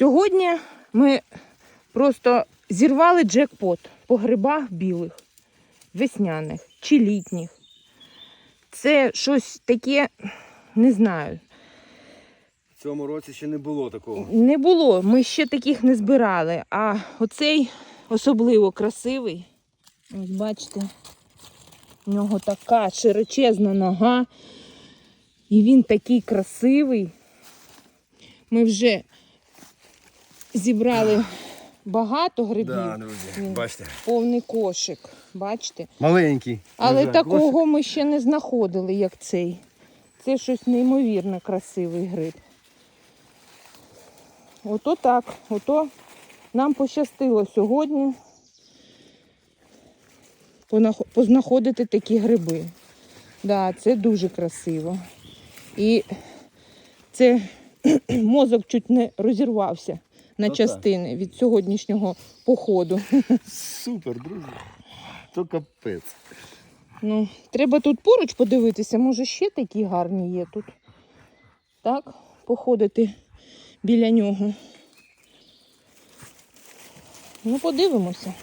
Сьогодні ми просто зірвали джекпот по грибах білих, весняних чи літніх. Це щось таке, не знаю. В цьому році ще не було такого. Не було, ми ще таких не збирали. А оцей особливо красивий. Ось бачите, в нього така широчезна нога. І він такий красивий. Ми вже зібрали багато грибів. Да, друзі, бачите. Повний кошик. Бачите? Маленький. Але Лежать. такого ми ще не знаходили, як цей. Це щось неймовірно красивий гриб. Ото так. Ото нам пощастило сьогодні познаходити такі гриби. Да, це дуже красиво. І це мозок чуть не розірвався на Ну так. частини від сьогоднішнього походу. Супер, друзі. То капець. Ну, треба тут поруч подивитися, може ще такі гарні є тут. Так, походити біля нього. Ну, подивимося.